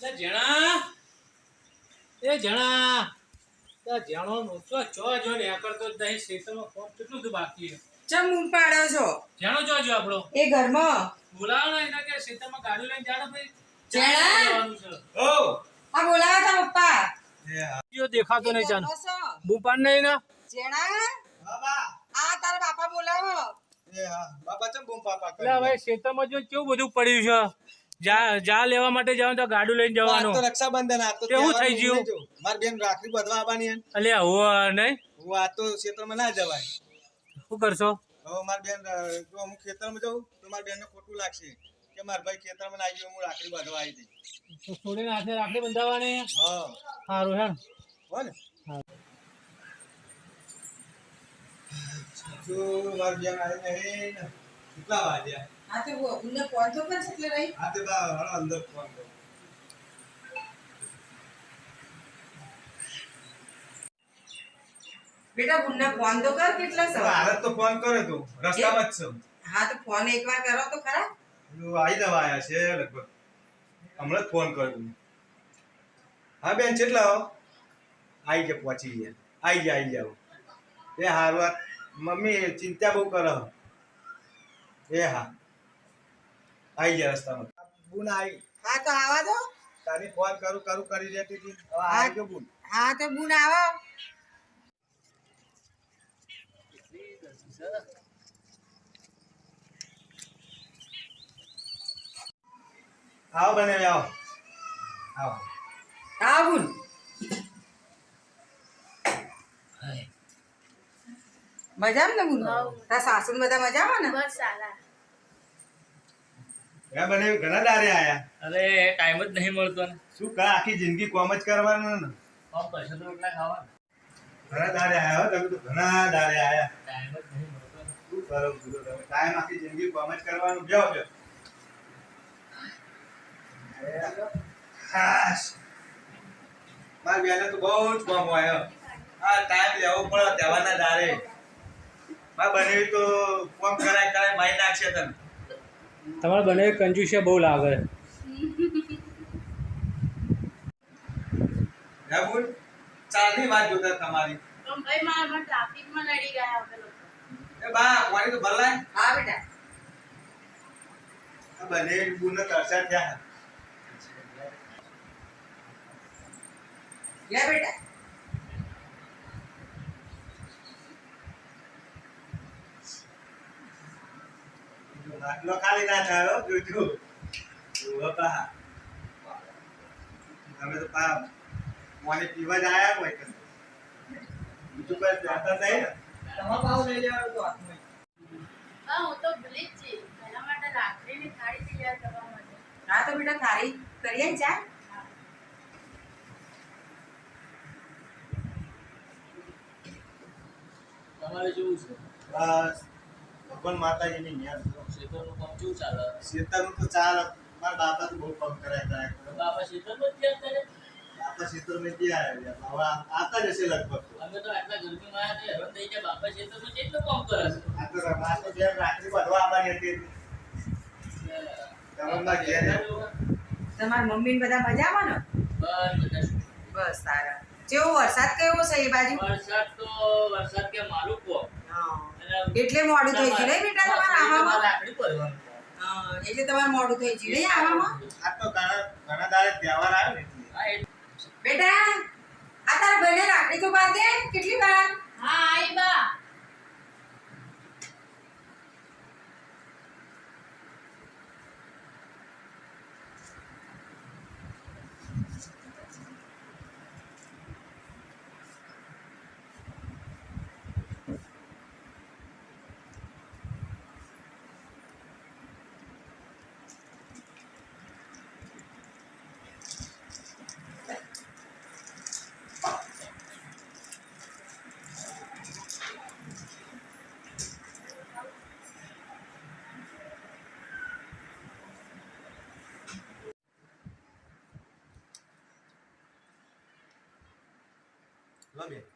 લે જણા એ જણા ત્યાં જણો નોચો ચો જો ને આ કરતો જ નહીં ખેતરમાં કેટલું બધું બાકી છે. ચમ ઊંઘ પાડો છો? જણો જો જો આપણો. એ ઘરમાં? બોલાવો ને એના કે ખેતરમાં ગાડી લઈને જાડો ભાઈ. જણા? ઓ આ બોલાવો તા પપ્પા. જો દેખાતો નહીં ચાનો બુપાન નહીં ને? જેણા બાબા આ તારા બાપા બોલાવો. એ હા. બાબા ચમ બૂમ પાપા જો કેવું બધું પડ્યું છે. જા લેવા માટે જવાનું તો ગાડું લઈને જવાનું તો રક્ષાબંધન આ તો કેવું થઈ ગયું? મારી બેન રાખડી બધવા આવવાની હે. અલે આવું નહીં? હું આ તો ક્ષેત્રમાં ના જવાય. શું કરશો? હવે મારી બેન જો હું ખેતરમાં જાઉં તો મારી બેનને ખોટું લાગશે કે મારા ભાઈ ખેતરમાં ના આવ્યો હું રાખડી બધવા આવી જઈ તો છોડીને હાથે રાખડી બંધાવવાની હા. સારું હે ને? હો ને. જો મારી બેન આવી નહીં. કેટલા વાગ્યા? ફોન તો પણ એટલે રહી આ તે બા હળો અંદર કરો બેટા ઊંઘને ફોન તો કર કેટલા સવાર? હાલત તો ફોન કરે તું. રસ્તામાં જ છું. હા તો ફોન એકવાર કરો તો ખરા? આવી જવા આયા છે લગભગ. હમણાં જ ફોન કર્યો હા બેન કેટલા આવી ગયા પહોંચી ગયા. આવી ગયા આવી જાઓ એ હારું મમ્મી ચિંતા બહુ કરો. એ હા. આવી ગયા રસ્તામાં. બુન આવી. હા તો આવા દો. તારી ફોન કરું કરું કરી રહેતી હતી. હવે આવી ગયો બુન હા તો બુન આવો. આવો બને આવો. આવો. આવો બુન મજામાં ને બુન તાર સાસુ ને બધા મજામાં ને? બસ સાલા એ બને ઘણા દારે આયા. અરે ટાઈમ જ નહીં મળતો ને. શું કા આખી જિંદગી કોમ જ કરવાનું ને? આમ પૈસા તો એટલા ખાવાના. ઘણા દારે આયા તમે તો ઘણા દારે આયા. ટાઈમ જ નહીં મળતો શું કરો છો તમે? ટાઈમ આખી જિંદગી કોમ જ કરવાનું. બેહો બેહો. હાશ. બેને તો બહુ જ કોમ હોય. આ ટાઈમ લેવો પડે દેવાના દારે. મારી બનેવી તો કોમ કરાય કરાય મારી નાખશે તને. તમારે બને કંજુસિયા બહુ લાગે. ચાલની વાત જોતા તમારી. પણ ભાઈ મારા ટ્રાફિકમાં લડી ગયા અમે લોકો. એ બા પાણી તો ભરલાય હા બેટા. આ બને બુને તરસા થયા. લે બેટા. ખાલી ના થાય હો જોજો જોવો પા તમે તો પા મોને પીવા જ આયા હોય કે બીજું કઈ જાતા નહીં ને? તમારા પાવ લઈ લેવાનું તો હાથમાં હા હું તો ભૂલી જ છી એના માટે રાખડીની થાળી તૈયાર કરવા માટે. હા તો બેટા થાળી કરીએ ચા. તમારે જેવું છે? બસ. ભગવાન માતાજીની કામ કેવું ચાલે? શેતરનું તો ચાલ. મારા બાપા તો બહુ કામ કર્યા કર્યા બાપા ખેતરમાં જ ગયા કરે? બાપા શેતરમાં ક્યાં હવે આતા જ લગભગ. અમે તો આટલા ગરમીમાં આવ્યા તો હેરાન થઈ ગયા. બાપા ખેતરમાં કેટલું કામ કરે આ તો આ તો બેન રાત્રિ બધવા આવવાની હતી. છે તમારા ઘેર તમારા મમ્મી ને બધા મજામાં ને? બસ બસ સારા. જેવો વરસાદ કેવો છે એ બાજુ? વરસાદ તો વરસાદ કે મારું કો હા. એટલે મોડું થઈ ગયું નહીં બેટા તમારે આવામાં? હા, એટલે તમારે મોડું થઈ ગયું નહીં આવામાં? આ તો ઘણા ઘણા દાડે તહેવાર આવ્યો ને એ બેટા આ તારા ભાઈને રાખડી તો બાંધે? કેટલી વાર? હા આઈ બા. લો બેન